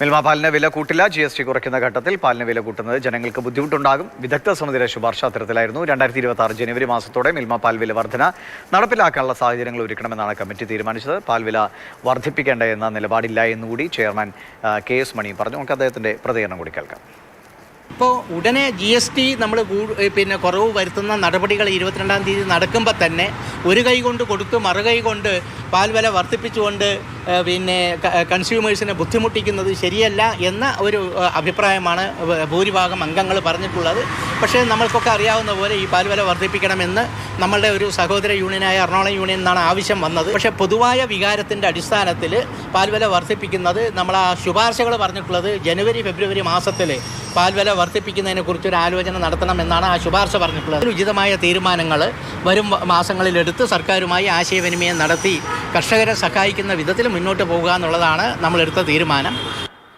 മിൽമ പാലിന് വില കൂട്ടില്ല. G S T കുറയ്ക്കുന്ന ഘട്ടത്തിൽ പാലിന് വില കൂട്ടുന്നത് ജനങ്ങൾക്ക് ബുദ്ധിമുട്ടുണ്ടാകും. വിദഗ്ധ സമിതിയുടെ ശുപാർശ അത്തരത്തിലായിരുന്നു. രണ്ടായിരത്തി ഇരുപത്തി ആറ് ജനുവരി മാസത്തോടെ മിൽമ പാൽ വില വർധന നടപ്പിലാക്കാനുള്ള സാഹചര്യങ്ങൾ ഒരുക്കണമെന്നാണ് കമ്മിറ്റി തീരുമാനിച്ചത്. പാൽ വില വർദ്ധിപ്പിക്കേണ്ട എന്ന നിലപാടില്ല എന്നുകൂടി ചെയർമാൻ കെ എസ് മണി പറഞ്ഞു. നമുക്ക് അദ്ദേഹത്തിന്റെ പ്രതികരണം കൂടി കേൾക്കാം. ഇപ്പോൾ ഉടനെ ജി എസ് ടി നമ്മൾ പിന്നെ കുറവ് വരുത്തുന്ന നടപടികൾ ഇരുപത്തിരണ്ടാം തീയതി നടക്കുമ്പോൾ തന്നെ ഒരു കൈ കൊണ്ട് കൊടുത്ത് മറുകൈ കൊണ്ട് പാൽ വില വർദ്ധിപ്പിച്ചുകൊണ്ട് പിന്നെ കൺസ്യൂമേഴ്സിനെ ബുദ്ധിമുട്ടിക്കുന്നത് ശരിയല്ല എന്ന ഒരു അഭിപ്രായമാണ് ഭൂരിഭാഗം അംഗങ്ങൾ പറഞ്ഞിട്ടുള്ളത്. പക്ഷേ നമ്മൾക്കൊക്കെ അറിയാവുന്ന പോലെ ഈ പാൽ വില വർദ്ധിപ്പിക്കണമെന്ന് നമ്മളുടെ ഒരു സഹോദര യൂണിയനായ എറണാകുളം യൂണിയൻ എന്നാണ് ആവശ്യം വന്നത്. പക്ഷേ പൊതുവായ വികാരത്തിന്റെ അടിസ്ഥാനത്തിൽ പാൽ വില വർദ്ധിപ്പിക്കുന്നത് നമ്മൾ ആ ശുപാർശകൾ പറഞ്ഞിട്ടുള്ളത് ജനുവരി ഫെബ്രുവരി മാസത്തിൽ പാൽ വില വർദ്ധിപ്പിക്കുന്നതിനെ കുറിച്ചൊരു ആലോചന നടത്തണമെന്നാണ് ആ ശുപാർശ പറഞ്ഞിട്ടുള്ളത്. ഉചിതമായ തീരുമാനങ്ങൾ വരും മാസങ്ങളിലെടുത്ത് സർക്കാരുമായി ആശയവിനിമയം നടത്തി കർഷകരെ സഹായിക്കുന്ന വിധത്തിൽ മുന്നോട്ട് പോകുക എന്നുള്ളതാണ് നമ്മളെടുത്ത തീരുമാനം.